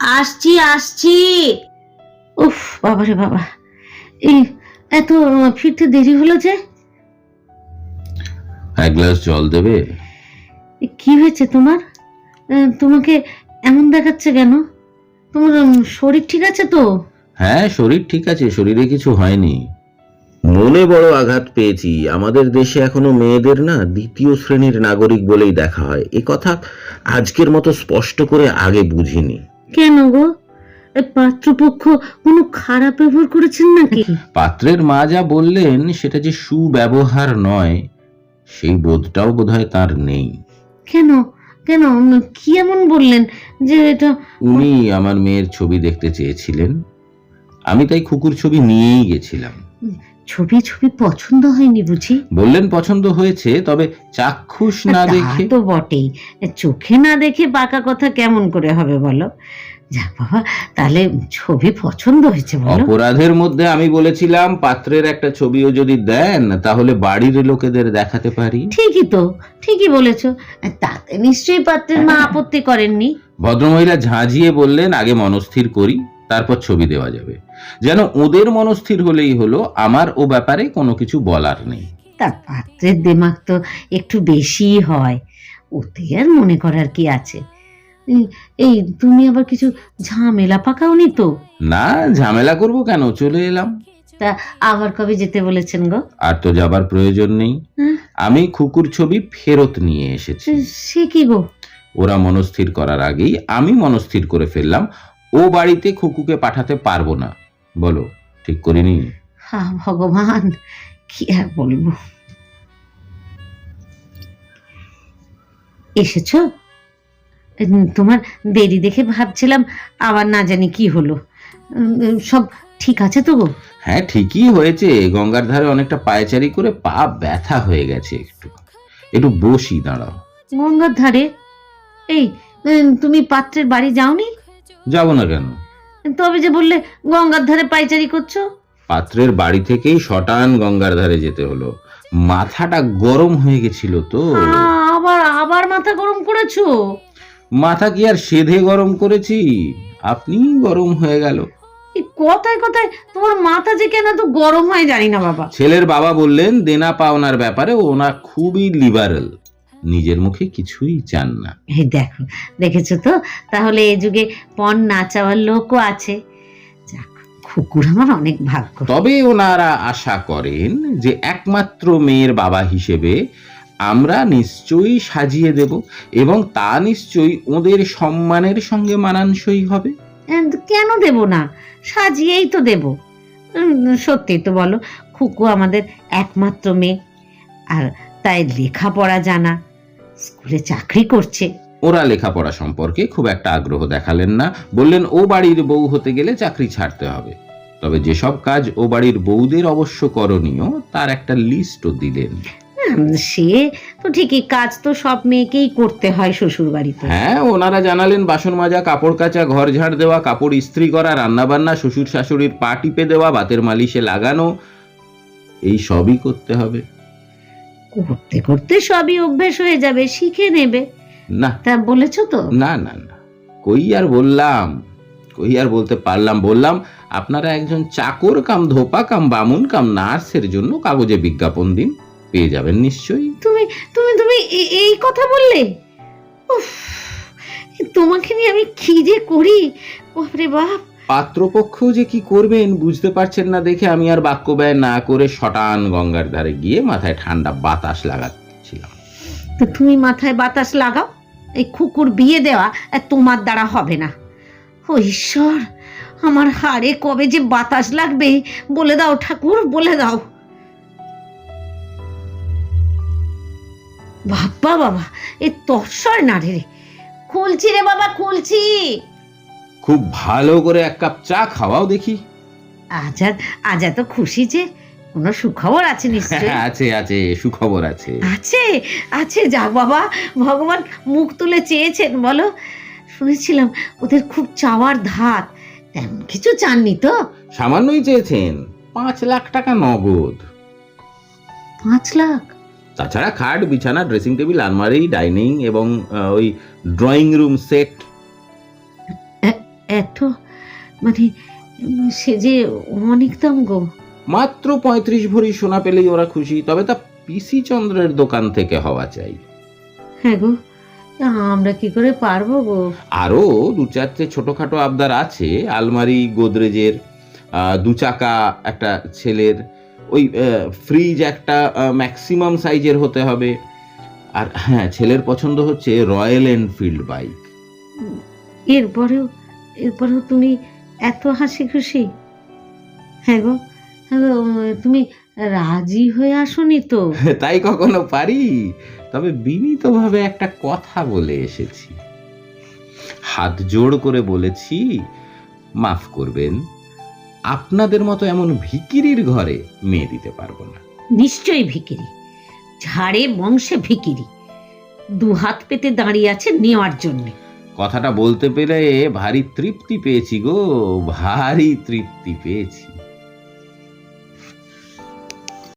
আসছি আসছি। উফ বাবারে বাবা। এই এত ফিরতে দেরি হলো যে? এক গ্লাস জল দেবে? কি হয়েছে তোমার? তোমাকে এমন দেখাচ্ছে কেন? তোমার শরীর ঠিক আছে তো? হ্যাঁ শরীর ঠিক আছে শরীরে কিছু হয়নি। মনে বড় আঘাত পেয়েছি। আমাদের দেশে এখনও মেয়েদের না দ্বিতীয় শ্রেণির নাগরিক বলেই দেখা হয়। এ কথা আজকের মতো স্পষ্ট করে আগে বুঝিনি। কেন গো? পাত্রপক্ষ কোনো খারাপ ব্যবহার করেছেন নাকি? পাত্রের মা যা বললেন সেটা যে সুব্যবহার নয় সেই বোধটাও বোধহয় তার নেই। কেন? কেন? কি এমন বললেন যে এটা উনি আমার মেয়ের ছবি দেখতে চেয়েছিলেন। আমি তাই খুকুর ছবি নিয়েই গেছিলাম। ছবি ছবি পছন্দ হয়নি বুঝি? বললেন পছন্দ হয়েছে তবে চাক্ষুষ না তা দেখে তো বটেই। চোখে না দেখে পাকা কথা কেমন করে হবে বলো? যাক বাবা তাহলে ছবি পছন্দ হয়েছে বলো। অপরাধের মধ্যে আমি বলেছিলাম পাত্রের একটা ছবিও যদি দেন তাহলে বাড়ির লোকেদের দেখাতে পারি। ঠিকই তো ঠিকই বলেছ। তাতে নিশ্চয়ই পাত্রের মা আপত্তি করেননি। ভদ্রমহিলা ঝাঁঝিয়ে বললেন আগে মনস্থির করি তারপর ছবি দেওয়া যাবে। যেন ওদের মনস্থির হলেই হলো আমার ও ব্যাপারে কোনো কিছু বলার নেই। তার পাত্রের দিমাগ তো একটু বেশি হয়। ওতে আর মনে করার কি আছে? এই- এই তুমি আবার কিছু ঝামেলা পাকাওনি তো? না ঝামেলা করব কেন? চলে এলাম। তা আবার কবে যেতে বলেছেন গো? আর তো যাবার প্রয়োজন নেই। হ্যাঁ? আমি খুকুর ছবি ফেরত নিয়ে এসেছি। সে কি গো? ওরা মনস্থির করার আগেই আমি মনস্থির করে ফেললাম। ও বাড়িতে খুকুকে পাঠাতে পারব না। বলো ঠিক করিনি। হা ভগবান কি আর বলব? এসেছ? তোমার দেরি দেখে ভাবছিলাম আবার না জানি কি হলো। সব ঠিক আছে তো গো? হ্যাঁ ঠিকই হয়েছে। গঙ্গার ধারে অনেকটা পায়চারি করে পা ব্যথা হয়ে গেছে একটু। একটু বসি দাঁড়াও। গঙ্গার ধারে? এই তুমি পাত্রের বাড়ি যাওনি? যাব না কেন? তবে যে বললে গঙ্গার ধারে পাইচারি করছ? পাত্রের বাড়ি থেকেই শটান গঙ্গার ধারে যেতে হলো। মাথাটা গরম হয়ে গেছিল তো। আবার আবার মাথা গরম করেছ? মাথা কি আর সেধে গরম করেছি? আপনি গরম হয়ে গেল। কথায় কথায় তোমার মাথা যে কেন তো গরম হয় জানি না বাবা। ছেলের বাবা বললেন দেনা পাওনার ব্যাপারে ওনার খুবই লিবারেল নিজের মুখে কিছুই চান না। এই দেখো দেখেছ তো? তাহলে এই যুগে পণ না চাওয়ার লোকও আছে। যাক আমার অনেক ভাগ্য। তবে ওনারা আশা করেন যে একমাত্র মেয়ের বাবা হিসেবে আমরা নিশ্চয়ই সাজিয়ে দেব এবং তা নিশ্চয়ই ওদের সম্মানের সঙ্গে মানানসই হবে। কেন দেব না? সাজিয়েই তো দেব। সত্যি তো বলো খুকু আমাদের একমাত্র মেয়ে। আর তাই লেখাপড়া জানা। স্কুলে চাকরি করছে। ওরা লেখাপড়া সম্পর্কে খুব একটা আগ্রহ দেখালেন না। বললেন ও বাড়ির বউ হতে গেলে চাকরি ছাড়তে হবে। তবে যেসব কাজ ও বাড়ির বউদের অবশ্য করণীয় তার একটা লিস্টও দিলেন। সে তো ঠিকই কাজ তো সব মেয়েকেই করতে হয় শ্বশুর বাড়িতে হ্যাঁ ওনারা জানালেন বাসন মাজা কাপড় কাচা ঘর ঝাড় দেওয়া কাপড় ইস্ত্রি করা রান্নাবান্না শ্বশুর শাশুড়ির পা টিপে দেওয়া বাতের মালিশে লাগানো এই সবই করতে হবে। করতে করতে সবই অভ্যেস হয়ে যাবে শিখে নেবে। না। তা বলেছ তো? না না না। কই আর বললাম? কই আর বলতে পারলাম? বললাম আপনারা একজন চাকর কাম ধোপা কাম বামুন কাম নার্সের জন্য কাগজে বিজ্ঞাপন দিন। পেয়ে যাবেন নিশ্চয়ই। তুমি তুমি তুমি এই কথা বললে? উফ, তোমাকে নিয়ে আমি কি যে করি? বাপরে বাপ। পাত্রপক্ষ যে কি করবেন বুঝতে পারছেন না দেখে আমি আর বাক্য ব্যয় না করে শটান গঙ্গার ধারে গিয়ে মাথায় ঠান্ডা বাতাস লাগাচ্ছিলাম। তো তুমি মাথায় বাতাস লাগাও, এই কুকুর বিয়ে দেওয়া তোমার দ্বারা হবে না। ও ঈশ্বর, আমার হাড়ে কবে যে বাতাস লাগবে বলে দাও ঠাকুর, বলে দাও। বাবা বাবা, এ তর্ষয় না রে। খুলছি রে বাবা, খুলছি। খুব ভালো করে এক কাপ চা খাওয়াও দেখি। আজ আর আজ এত খুশি যে কোনো সুখবর আছে নিশ্চয়ই। আছে আছে সুখবর আছে। আছে আছে যাক বাবা ভগবান মুখ তুলে চেয়েছেন বলো। শুনেছিলাম ওদের খুব চাওয়ার ধাত তেমন কিছু চাননি তো? সামান্যই চেয়েছেন পাঁচ লাখ টাকা নগদ। পাঁচ লাখ? তাছাড়া খাট বিছানা ড্রেসিং টেবিল আলমারি ডাইনিং এবং আহ, ওই ড্রয়িং রুম সেট এত মানে সে যে অনেক দাম গো। মাত্র পঁয়ত্রিশ ভরি সোনা পেলেই ওরা খুশি তবে তা পিসি চন্দ্রের দোকান থেকে হওয়া চাই। হ্যাঁ গো আমরা কি করে পারব গো? আরও দু চারটে ছোটোখাটো আবদার আছে আলমারি গোদরেজের দু চাকা একটা ছেলের ওই ফ্রিজ একটা ম্যাক্সিমাম সাইজের হতে হবে। আর হ্যাঁ ছেলের পছন্দ হচ্ছে রয়্যাল এনফিল্ড বাইক এরপরেও এরপরেও তুমি এত হাসি খুশি হ্যাঁ গো হ্যাঁ তুমি রাজি হয়ে আসোনি তো? তাই কখনো পারি? তবে বিনীতভাবে একটা কথা বলে এসেছি। হাত জোড় করে বলেছি মাফ করবেন আপনাদের মতো এমন ভিকিরির ঘরে মেয়ে দিতে পারব না। নিশ্চয়ই ভিকিরি ঝাড়ে বংশে ভিকিরি দু হাত পেতে দাঁড়িয়ে আছে নেওয়ার জন্যে। কথাটা বলতে পেরে ভারী তৃপ্তি পেয়েছি গো ভারী তৃপ্তি পেয়েছি।